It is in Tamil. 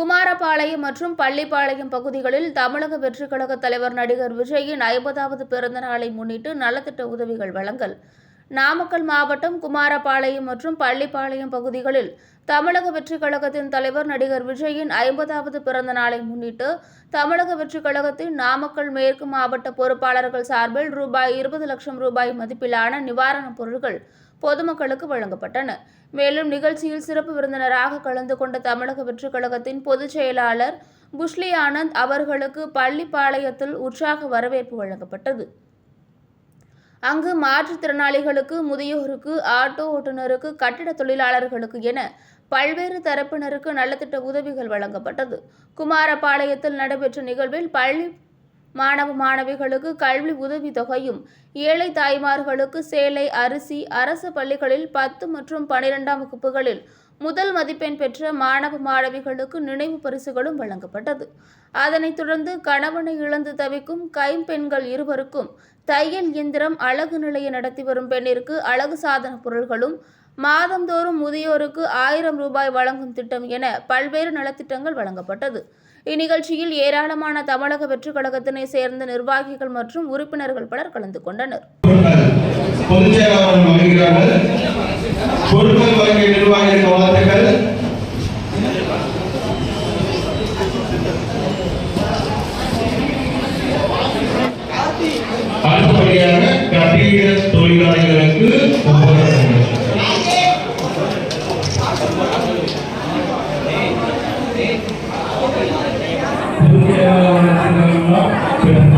குமாரபாளையம் மற்றும் பள்ளிப்பாளையம் பகுதிகளில் தமிழக வெற்றிக் கழக தலைவர் நடிகர் விஜயின் ஐம்பதாவது பிறந்த நாளை முன்னிட்டு நலத்திட்ட உதவிகள் வழங்கல். நாமக்கல் மாவட்டம் குமாரபாளையம் மற்றும் பள்ளிப்பாளையம் பகுதிகளில் தமிழக வெற்றிக் கழகத்தின் தலைவர் நடிகர் விஜயின் ஐம்பதாவது பிறந்த நாளை முன்னிட்டு தமிழக வெற்றிக் கழகத்தின் நாமக்கல் மேற்கு மாவட்ட பொறுப்பாளர்கள் சார்பில் ரூபாய் இருபது லட்சம் ரூபாய் மதிப்பிலான நிவாரணப் பொருட்கள் பொதுமக்களுக்கு வழங்கப்பட்டன. மேலும் நிகழ்ச்சியில் சிறப்பு விருந்தினராக கலந்து கொண்ட தமிழக வெற்றிக் கழகத்தின் பொதுச் செயலாளர் புஷ்லி ஆனந்த் அவர்களுக்கு பள்ளிப்பாளையத்தில் உற்சாக வரவேற்பு வழங்கப்பட்டது. அங்கு மாற்றுத்திறனாளிகளுக்கு முதியோருக்கு ஆட்டோ ஓட்டுநருக்கு கட்டிட தொழிலாளர்களுக்கு என பல்வேறு தரப்பினருக்கு நலத்திட்ட உதவிகள் வழங்கப்பட்டது. குமாரபாளையத்தில் நடைபெற்ற நிகழ்வில் பள்ளி மாணவ மாணவிகளுக்கு கல்வி உதவி தொகையும் ஏழை தாய்மார்களுக்கு சேலை அரிசி அரசு பள்ளிகளில் பத்து மற்றும் பனிரெண்டாம் வகுப்புகளில் முதல் மதிப்பெண் பெற்ற மாணவ மாணவிகளுக்கு நினைவு பரிசுகளும் வழங்கப்பட்டது. அதனைத் தொடர்ந்து கணவனை இழந்து தவிக்கும் கைம்பெண்கள் இருவருக்கும் தையல் இயந்திரம் அழகு நிலையை நடத்தி வரும் பெண்ணிற்கு அழகு சாதன பொருள்களும் மாதந்தோறும் முதியோருக்கு ஆயிரம் ரூபாய் வழங்கும் திட்டம் என பல்வேறு நலத்திட்டங்கள் வழங்கப்பட்டது. இந்நிகழ்ச்சியில் ஏராளமான தமிழக வெற்றிக் கழகத்தினை சேர்ந்த நிர்வாகிகள் மற்றும் உறுப்பினர்கள் பலர் கலந்து கொண்டனர். அடுத்தபடியாக தொழிலாளிகளுக்கு உபகரணங்கள். பொதுச் செயலாளர் வழங்குகிறார்கள்.